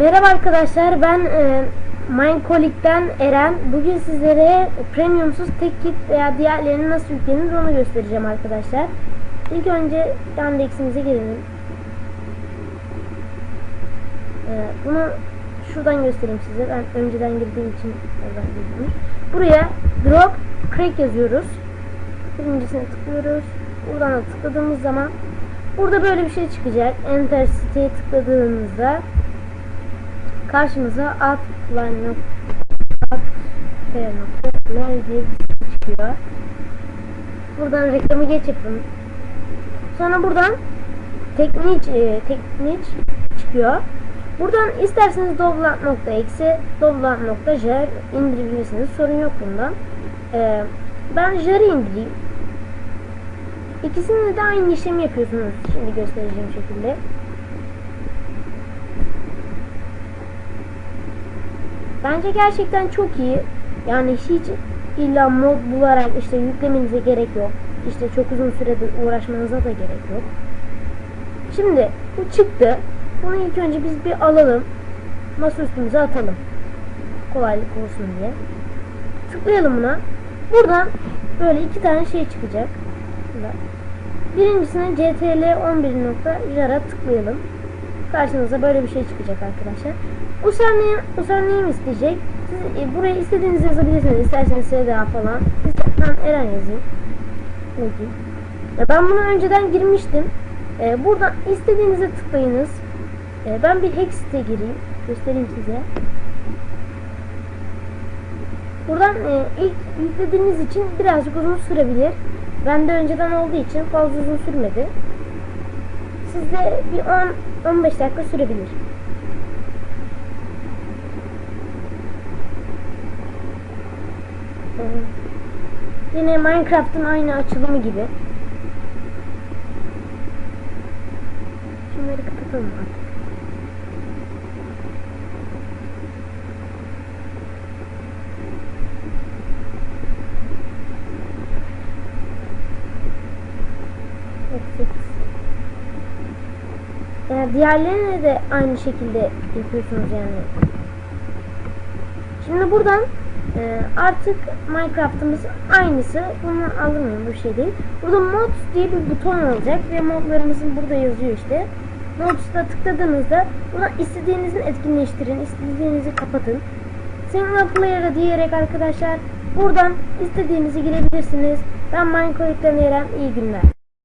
Merhaba arkadaşlar ben e, Minecolic'ten Eren. Bugün sizlere premiumsuz tek kit veya diğerlerini nasıl yüklenir onu göstereceğim arkadaşlar. İlk önce Yandex'imize girelim. E, bunu şuradan göstereyim size. Ben önceden girdiğim için oradan girdim. Buraya drop crack yazıyoruz. Birincisine tıklıyoruz. Buradan da tıkladığımız zaman burada böyle bir şey çıkacak. Enter siteye tıkladığınızda karşımıza outline outline diye bir çıkıyor. Buradan reklamı geç yapın. Sonra buradan teknik e, teknik çıkıyor. Buradan isterseniz download.exe download.jar indirebilirsiniz. Sorun yok bundan. E, ben jar'ı indireyim. İkisinde de aynı işlemi yapıyorsunuz. Şimdi göstereceğim şekilde. Bence gerçekten çok iyi. Yani hiç illa mod bularak işte yüklemenize gerek yok. İşte çok uzun sürede uğraşmanıza da gerek yok. Şimdi bu çıktı. Bunu ilk önce biz bir alalım. Masa üstümüze atalım. Kolaylık olsun diye. Tıklayalım buna. Buradan böyle iki tane şey çıkacak. Birincisine CTL 11.jar'a tıklayalım. Karşınıza böyle bir şey çıkacak arkadaşlar. Username, username isteyecek. Siz e, buraya istediğinizi yazabilirsiniz. İsterseniz SDA falan. Ben Eren yazayım. Bakayım. Ya ben bunu önceden girmiştim. E, buradan istediğinize tıklayınız. E, ben bir hack site gireyim. Göstereyim size. Buradan e, ilk yüklediğiniz için birazcık uzun sürebilir. Bende önceden olduğu için fazla uzun sürmedi. Sizde bir 10-15 dakika sürebilir. Yine Minecraft'ın aynı açılımı gibi. Şunları kapatalım artık. F8. Yani diğerlerine de aynı şekilde yapıyorsunuz yani. Şimdi buradan e, artık Minecraft'ımız aynısı. Bunu alınmıyor bu şey değil. Burada mods diye bir buton olacak ve modlarımızın burada yazıyor işte. Mods'ta tıkladığınızda buna istediğinizi etkinleştirin, istediğinizi kapatın. Single Player'a diyerek arkadaşlar buradan istediğinizi girebilirsiniz. Ben Minecraft'ten Eren iyi günler.